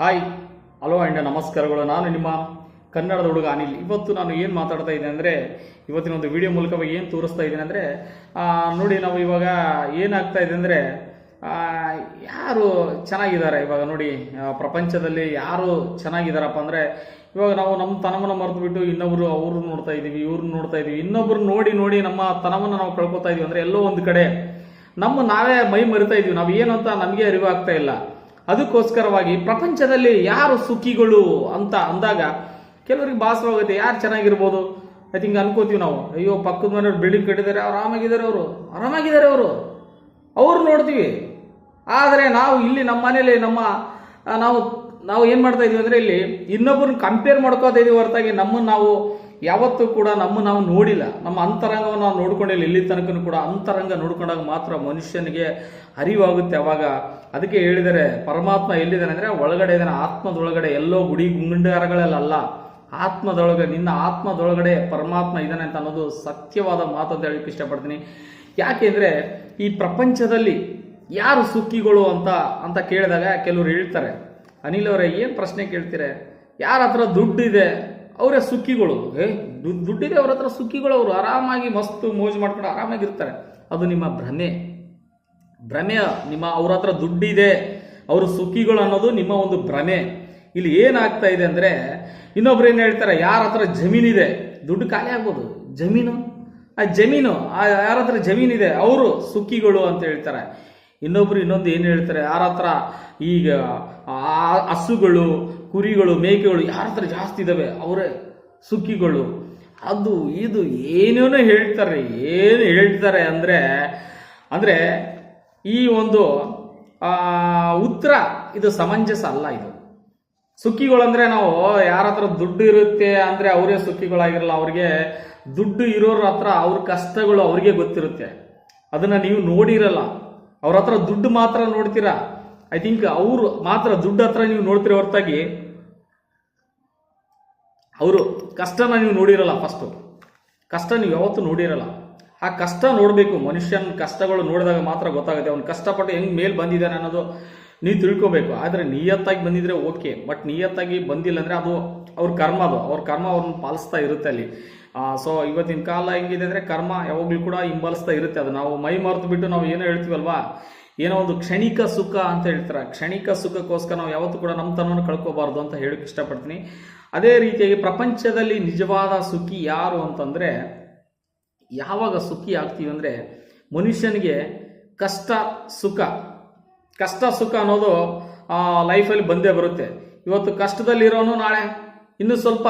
Hi hello and ನಮಸ್ಕಾರಗಳು. ನಾನು ನಿಮ್ಮ ಕನ್ನಡದ ಹುಡುಗ ಅನಿಲ್. ಇವತ್ತು ನಾನು ಏನು ಮಾತಾಡ್ತಾ ಇದ್ದೀನಿ ಅಂದರೆ, ಇವತ್ತಿನ ಒಂದು ವಿಡಿಯೋ ಮೂಲಕವಾಗಿ ಏನು ತೋರಿಸ್ತಾ ಇದ್ದೀನಿ ಅಂದರೆ ನೋಡಿ ನಾವು ಇವಾಗ ಏನಾಗ್ತಾ ಇದೆ ಅಂದರೆ ಯಾರು ಚೆನ್ನಾಗಿದ್ದಾರೆ ಇವಾಗ ನೋಡಿ ಪ್ರಪಂಚದಲ್ಲಿ ಯಾರು ಚೆನ್ನಾಗಿದ್ದಾರಪ್ಪ ಅಂದರೆ, ಇವಾಗ ನಾವು ನಮ್ಮ ತನವನ್ನು ಮರೆತು ಬಿಟ್ಟು ಇನ್ನೊಬ್ರು ಅವ್ರನ್ನ ನೋಡ್ತಾ ಇದ್ದೀವಿ ಇವ್ರನ್ನ ನೋಡ್ತಾ ಇದ್ದೀವಿ ಇನ್ನೊಬ್ರು ನೋಡಿ ನೋಡಿ ನಮ್ಮ ತನವನ್ನು ನಾವು ಕಳ್ಕೊತಾ ಇದೀವಿ ಅಂದರೆ ಎಲ್ಲೋ ಒಂದು ಕಡೆ. ನಮ್ಮ ನಾವೇ ಮೈ ಮರಿತಾ ಇದೀವಿ. ನಾವು ಏನು ಅಂತ ನಮಗೆ ಅರಿವಾಗ್ತಾ ಇಲ್ಲ. ಅದಕ್ಕೋಸ್ಕರವಾಗಿ ಪ್ರಪಂಚದಲ್ಲಿ ಯಾರು ಸುಖಿಗಳು ಅಂತ ಅಂದಾಗ ಕೆಲವರಿಗೆ ಭಾಸವಾಗುತ್ತೆ ಯಾರು ಚೆನ್ನಾಗಿರ್ಬೋದು? ಐ ಥಿಂಕ್ ಅನ್ಕೋತೀವಿ ನಾವು. ಅಯ್ಯೋ, ಪಕ್ಕದ ಮನೆಯವ್ರು ಬಿಲ್ಡಿಂಗ್ ಕಟ್ಟಿದ್ದಾರೆ. ಆರಾಮಾಗಿದ್ದಾರೆ ಅವರು. ಆರಾಮಾಗಿದ್ದಾರೆ ಅವರು. ಅವ್ರು ನೋಡ್ತೀವಿ. ಆದರೆ ನಾವು ಇಲ್ಲಿ ನಮ್ಮ ಮನೇಲಿ ನಮ್ಮ ನಾವು ನಾವು ಏನು ಮಾಡ್ತಾ ಇದೀವಿ ಅಂದರೆ ಇಲ್ಲಿ ಇನ್ನೊಬ್ಬರನ್ನ ಕಂಪೇರ್ ಮಾಡ್ಕೋತಾ ಇದೀವಿ ಹೊರತಾಗಿ ನಮ್ಮನ್ನು ನಾವು ಯಾವತ್ತೂ ಕೂಡ ನಮ್ಮ ನಾವು ನೋಡಿಲ್ಲ. ನಮ್ಮ ಅಂತರಂಗವನ್ನು ನಾವು ನೋಡ್ಕೊಂಡಿಲ್ಲ ಇಲ್ಲಿ. ತನಕ ಕೂಡ ಅಂತರಂಗ ನೋಡ್ಕೊಂಡಾಗ ಮಾತ್ರ ಮನುಷ್ಯನಿಗೆ ಅರಿವಾಗುತ್ತೆ ಅವಾಗ. ಅದಕ್ಕೆ ಹೇಳಿದರೆ ಪರಮಾತ್ಮ ಎಲ್ಲಿದ್ದಾನೆ ಅಂದರೆ ಒಳಗಡೆ ಇದ್ದಾನೆ. ಆತ್ಮದೊಳಗಡೆ ಎಲ್ಲೋ ಗುಡಿ ಗುಂಡಾರಗಳಲ್ಲ ಆತ್ಮದೊಳಗೆ, ನಿನ್ನ ಆತ್ಮದೊಳಗಡೆ ಪರಮಾತ್ಮ ಇದ್ದಾನೆ ಅಂತ ಅನ್ನೋದು ಸತ್ಯವಾದ ಮಾತು ಅಂತ ಹೇಳಕ್ಕೆ ಇಷ್ಟಪಡ್ತೀನಿ. ಯಾಕೆಂದರೆ ಈ ಪ್ರಪಂಚದಲ್ಲಿ ಯಾರು ಸುಖಿಗಳು ಅಂತ ಅಂತ ಕೇಳಿದಾಗ ಕೆಲವರು ಹೇಳ್ತಾರೆ. ಅನಿಲ್ ಅವರೇ, ಏನು ಪ್ರಶ್ನೆ ಕೇಳ್ತೀರ? ಯಾರ ಹತ್ರ ದುಡ್ಡಿದೆ? ಅವರೇ ದುಡ್ಡು ದುಡ್ಡಿದೆ ಅವ್ರ ಹತ್ರ ಸುಖಿಗಳು, ಅವರು ಆರಾಮಾಗಿ ಮಸ್ತು ಮೋಜು ಮಾಡ್ಕೊಂಡು ಆರಾಮಾಗಿರ್ತಾರೆ. ಅದು ನಿಮ್ಮ ಭ್ರಮೆ. ಭ್ರಮೆ ನಿಮ್ಮ ಅವ್ರ ಹತ್ರ ದುಡ್ಡಿದೆ, ಅವರು ಸುಖಿಗಳು ಅನ್ನೋದು ನಿಮ್ಮ ಒಂದು ಭ್ರಮೆ. ಇಲ್ಲಿ ಏನಾಗ್ತಾ ಇದೆ ಅಂದ್ರೆ, ಇನ್ನೊಬ್ರು ಏನು ಹೇಳ್ತಾರೆ, ಯಾರ ಹತ್ರ ಜಮೀನಿದೆ, ದುಡ್ಡು ಖಾಲಿ ಆಗ್ಬೋದು. ಜಮೀನು? ಆ ಜಮೀನು, ಆ ಯಾರ ಹತ್ರ ಜಮೀನಿದೆ, ಅವರು ಸುಖಿಗಳು ಅಂತ ಹೇಳ್ತಾರೆ. ಇನ್ನೊಬ್ರು ಇನ್ನೊಂದು ಏನು ಹೇಳ್ತಾರೆ, ಯಾರ ಹತ್ರ ಈಗ ಹಸುಗಳು ಕುರಿಗಳು, ಮೇಕೆಗಳು ಯಾರ ಹತ್ರ ಜಾಸ್ತಿ ಇದಾವೆ, ಅವರೇ ಸುಕ್ಕಿಗಳು. ಅದು, ಇದು ಏನೇನೋ ಹೇಳ್ತಾರೆ, ಏನು ಹೇಳ್ತಾರೆ ಅಂದರೆ ಅಂದರೆ ಈ ಒಂದು ಉತ್ತರ ಇದು ಸಮಂಜಸ ಅಲ್ಲ ಇದು. ಸುಖಿಗಳಂದ್ರೆ ನಾವು ಯಾರ ಹತ್ರ ದುಡ್ಡು ಇರುತ್ತೆ ಅಂದರೆ ಅವರೇ ಸುಕ್ಕಿಗಳಾಗಿರಲ್ಲ, ಅವ್ರಿಗೆ ದುಡ್ಡು ಇರೋರ ಹತ್ರ ಅವ್ರ ಕಷ್ಟಗಳು ಅವ್ರಿಗೆ ಗೊತ್ತಿರುತ್ತೆ. ಅದನ್ನು ನೀವು ನೋಡಿರಲ್ಲ. ಅವ್ರ ಹತ್ರ ದುಡ್ಡು ಮಾತ್ರ ನೋಡ್ತೀರಾ? ಐ ಥಿಂಕ್ ಅವರು ಮಾತ್ರ ದುಡ್ಡು ಹತ್ರ ನೀವು ನೋಡ್ತೀರ ಹೊರತಾಗಿ ಅವರು ಕಷ್ಟನ ನೀವು ನೋಡಿರಲ್ಲ ಫಸ್ಟು ಕಷ್ಟ ನೀವು ಯಾವತ್ತೂ ನೋಡಿರಲ್ಲ. ಆ ಕಷ್ಟ ನೋಡಬೇಕು, ಮನುಷ್ಯನ ಕಷ್ಟಗಳು ನೋಡಿದಾಗ ಮಾತ್ರ ಗೊತ್ತಾಗುತ್ತೆ. ಅವ್ನು ಕಷ್ಟಪಟ್ಟು ಹೆಂಗ್ ಮೇಲ್ ಬಂದಿದ್ದಾನೆ ಅನ್ನೋದು ನೀವು ತಿಳ್ಕೊಬೇಕು. ಆದರೆ ನಿಯತ್ತಾಗಿ ಬಂದಿದ್ರೆ ಓಕೆ. ಬಟ್ ನಿಯತ್ತಾಗಿ ಬಂದಿಲ್ಲ ಅಂದರೆ ಅದು ಅವ್ರ ಕರ್ಮ ಅದು. ಅವ್ರ ಕರ್ಮ ಅವ್ರನ್ನ ಪಾಲಿಸ್ತಾ ಇರುತ್ತೆ ಅಲ್ಲಿ. ಸೊ ಇವತ್ತಿನ ಕಾಲ ಹೆಂಗಿದೆ ಅಂದ್ರೆ ಕರ್ಮ ಯಾವಾಗಲೂ ಕೂಡ ಹಿಂಬಾಲಿಸ್ತಾ ಇರುತ್ತೆ ಅದು. ನಾವು ಮೈ ಮರೆತು ಬಿಟ್ಟು ನಾವು ಏನೋ ಹೇಳ್ತೀವಲ್ವಾ? ಏನೋ ಒಂದು ಕ್ಷಣಿಕ ಸುಖ ಅಂತ ಹೇಳ್ತಾರೆ. ಕ್ಷಣಿಕ ಸುಖಕ್ಕೋಸ್ಕರ ನಾವು ಯಾವತ್ತೂ ಕೂಡ ನಮ್ಮ ತನವನ್ನು ಕಳ್ಕೋಬಾರ್ದು ಅಂತ ಹೇಳಕ್ ಇಷ್ಟಪಡ್ತೀನಿ. ಅದೇ ರೀತಿಯಾಗಿ ಪ್ರಪಂಚದಲ್ಲಿ ನಿಜವಾದ ಸುಖಿ ಯಾರು ಅಂತಂದ್ರೆ ಯಾವಾಗ ಸುಖಿ ಆಗ್ತೀವಿ ಅಂದ್ರೆ ಮನುಷ್ಯನಿಗೆ ಕಷ್ಟ ಸುಖ. ಕಷ್ಟ ಸುಖ ಅನ್ನೋದು ಲೈಫಲ್ಲಿ ಬಂದೇ ಬರುತ್ತೆ. ಇವತ್ತು ಕಷ್ಟದಲ್ಲಿರೋನು ನಾಳೆ ಇನ್ನು ಸ್ವಲ್ಪ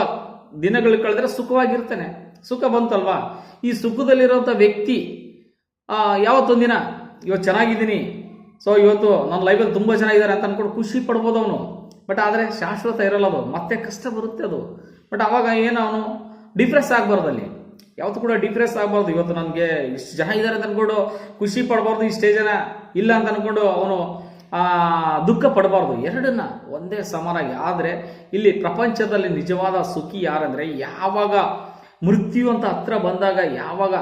ದಿನಗಳು ಕಳೆದ್ರೆ ಸುಖವಾಗಿರ್ತಾನೆ. ಸುಖ ಬಂತಲ್ವಾ? ಈ ಸುಖದಲ್ಲಿರುವಂಥ ವ್ಯಕ್ತಿ ಆ, ಯಾವತ್ತೊಂದಿನ ಇವತ್ತು ಚೆನ್ನಾಗಿದ್ದೀನಿ. ಸೊ ಇವತ್ತು ನನ್ನ ಲೈಫಲ್ಲಿ ತುಂಬ ಚೆನ್ನಾಗಿದ್ದಾರೆ ಅಂತ ಅಂದ್ಕೊಂಡು ಖುಷಿ ಪಡ್ಬೋದು ಅವನು. ಬಟ್ ಆದರೆ ಶಾಶ್ವತ ಇರಲ್ಲ ಅದು. ಮತ್ತೆ ಕಷ್ಟ ಬರುತ್ತೆ ಅದು. ಬಟ್ ಆವಾಗ ಏನು ಅವನು? ಡಿಪ್ರೆಸ್ ಆಗಬಾರ್ದು ಅಲ್ಲಿ. ಯಾವತ್ತೂ ಕೂಡ ಡಿಪ್ರೆಸ್ ಆಗಬಾರ್ದು. ಇವತ್ತು ನನಗೆ ಇಷ್ಟು ಜನ ಇದ್ದಾರೆ ಅಂತ ಅಂದ್ಕೊಂಡು ಖುಷಿ ಪಡಬಾರ್ದು ಇಷ್ಟೇ ಜನ ಇಲ್ಲ ಅಂತ ಅಂದ್ಕೊಂಡು ಅವನು ದುಃಖ ಪಡಬಾರ್ದು. ಎರಡನ್ನ ಒಂದೇ ಸಮಾನಾಗಿ. ಆದರೆ ಇಲ್ಲಿ ಪ್ರಪಂಚದಲ್ಲಿ ನಿಜವಾದ ಸುಖಿ ಯಾರಂದರೆ ಯಾವಾಗ ಮೃತ್ಯು ಅಂತ ಹತ್ರ ಬಂದಾಗ ಯಾವಾಗ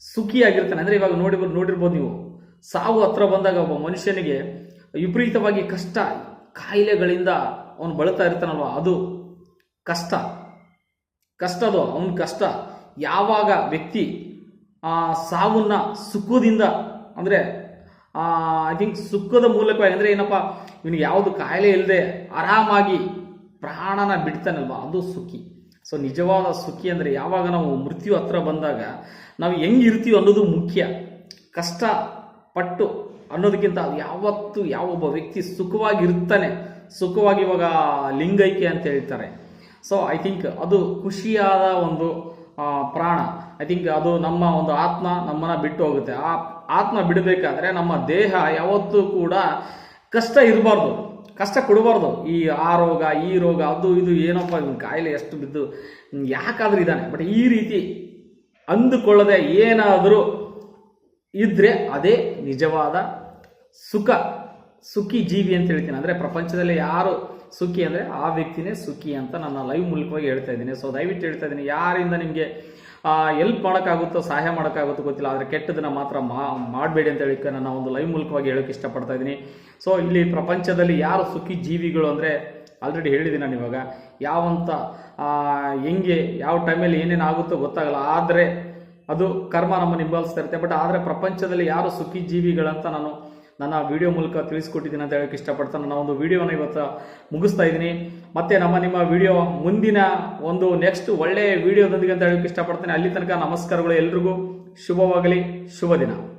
ಸುಖಿಯಾಗಿರ್ತಾನೆ ಅಂದ್ರೆ ಇವಾಗ ನೋಡಿ ನೋಡಿರ್ಬೋದು ನೀವು. ಸಾವು ಹತ್ರ ಬಂದಾಗ ಒಬ್ಬ ಮನುಷ್ಯನಿಗೆ ವಿಪರೀತವಾಗಿ ಕಷ್ಟ, ಕಾಯಿಲೆಗಳಿಂದ ಅವನು ಬಳತಾ ಇರ್ತಾನಲ್ವ? ಅದು ಕಷ್ಟ. ಕಷ್ಟ ಅದು, ಅವನ ಕಷ್ಟ. ಯಾವಾಗ ವ್ಯಕ್ತಿ ಆ ಸಾವನ್ನ ಸುಖದಿಂದ, ಅಂದ್ರೆ ಐ ಥಿಂಕ್ ಸುಖದ ಮೂಲಕವಾಗಿ, ಅಂದ್ರೆ ಏನಪ್ಪ, ಇವನಿಗೆ ಯಾವುದು ಕಾಯಿಲೆ ಇಲ್ಲದೆ ಆರಾಮಾಗಿ ಪ್ರಾಣನ ಬಿಡ್ತಾನಲ್ವ? ಅದು ಸುಖಿ. ಸೊ ನಿಜವಾದ ಸುಖಿ ಅಂದರೆ ಯಾವಾಗ ನಾವು ಮೃತ್ಯು ಹತ್ರ ಬಂದಾಗ ನಾವು ಹೆಂಗಿರ್ತೀವಿ ಅನ್ನೋದು ಮುಖ್ಯ. ಕಷ್ಟ ಪಟ್ಟು ಅನ್ನೋದಕ್ಕಿಂತ ಯಾವತ್ತು ಯಾವೊಬ್ಬ ವ್ಯಕ್ತಿ ಸುಖವಾಗಿರ್ತಾನೆ ಸುಖವಾಗಿ ಇವಾಗ ಲಿಂಗೈಕ್ಯ ಅಂತ ಹೇಳ್ತಾರೆ. ಸೊ ಐ ಥಿಂಕ್ ಅದು ಖುಷಿಯಾದ ಒಂದು ಪ್ರಾಣ. ಐ ಥಿಂಕ್ ಅದು ನಮ್ಮ ಒಂದು ಆತ್ಮ ನಮ್ಮನ್ನ ಬಿಟ್ಟು ಹೋಗುತ್ತೆ. ಆ ಆತ್ಮ ಬಿಡಬೇಕಾದ್ರೆ ನಮ್ಮ ದೇಹ ಯಾವತ್ತೂ ಕೂಡ ಕಷ್ಟ ಇರಬಾರ್ದು. ಕಷ್ಟ ಕೊಡಬಾರ್ದು. ಈ ಆ ರೋಗ, ಈ ರೋಗ, ಅದು ಇದು ಏನಪ್ಪ ಕಾಯಿಲೆ ಎಷ್ಟು ಬಿದ್ದು ಯಾಕಾದ್ರೂ ಇದ್ದಾನೆ. ಬಟ್ ಈ ರೀತಿ ಅಂದುಕೊಳ್ಳದೆ ಏನಾದರೂ ಇದ್ರೆ ಅದೇ ನಿಜವಾದ ಸುಖ. ಸುಖಿ ಜೀವಿ ಅಂತ ಹೇಳ್ತೀನಿ. ಅಂದ್ರೆ ಪ್ರಪಂಚದಲ್ಲಿ ಯಾರು ಸುಖಿ ಅಂದ್ರೆ ಆ ವ್ಯಕ್ತಿನೇ ಸುಖಿ ಅಂತ ನನ್ನ ಲೈವ್ ಮೂಲಕವಾಗಿ ಹೇಳ್ತಾ ಇದ್ದೀನಿ. ಸೊ ದಯವಿಟ್ಟು ಹೇಳ್ತಾ ಇದ್ದೀನಿ. ಯಾರಿಂದ ನಿಮಗೆ ಎಲ್ಪ್ ಮಾಡೋಕ್ಕಾಗುತ್ತೋ ಸಹಾಯ ಮಾಡೋಕ್ಕಾಗುತ್ತೋ ಗೊತ್ತಿಲ್ಲ. ಆದರೆ ಕೆಟ್ಟದನ್ನ ಮಾತ್ರ ಮಾಡಬೇಡಿ ಅಂತ ಹೇಳಿ ನಾನು ಒಂದು ಲೈವ್ ಮೂಲಕವಾಗಿ ಹೇಳೋಕೆ ಇಷ್ಟಪಡ್ತಾ ಇದ್ದೀನಿ. ಸೊ ಇಲ್ಲಿ ಪ್ರಪಂಚದಲ್ಲಿ ಯಾರು ಸುಖಿ ಜೀವಿಗಳು ಅಂದರೆ ಆಲ್ರೆಡಿ ಹೇಳಿದ್ದೀನಿ ನಾನು ಇವಾಗ ಯಾವಂತ ಆ, ಹೆಂಗೆ ಯಾವ ಟೈಮಲ್ಲಿ ಏನೇನು ಆಗುತ್ತೋ ಗೊತ್ತಾಗಲ್ಲ. ಆದರೆ ಅದು ಕರ್ಮ ನಮ್ಮನ್ನು ಹಿಂಬಾಲಿಸ್ತಾ ಇರುತ್ತೆ. ಬಟ್ ಆದರೆ ಪ್ರಪಂಚದಲ್ಲಿ ಯಾರು ಸುಖಿ ಜೀವಿಗಳಂತ ನಾನು ನನ್ನ ವಿಡಿಯೋ ಮೂಲಕ ತಿಳಿಸ್ಕೊಟ್ಟಿದ್ದೀನಿ ಅಂತ ಹೇಳಕ್ಕೆ ಇಷ್ಟಪಡ್ತಾ ನಾನು ಒಂದು ವಿಡಿಯೋನ ಇವತ್ತು ಮುಗಿಸ್ತಾ ಇದ್ದೀನಿ. ಮತ್ತೆ ನಮ್ಮ ನಿಮ್ಮ ವಿಡಿಯೋ ಮುಂದಿನ ಒಂದು ನೆಕ್ಸ್ಟ್ ಒಳ್ಳೆಯ ವಿಡಿಯೋದೊಂದಿಗೆ ಅಂತ ಹೇಳಕ್ಕೆ ಇಷ್ಟಪಡ್ತೇನೆ. ಅಲ್ಲಿ ತನಕ ನಮಸ್ಕಾರಗಳು ಎಲ್ರಿಗೂ. ಶುಭವಾಗಲಿ. ಶುಭ ದಿನ.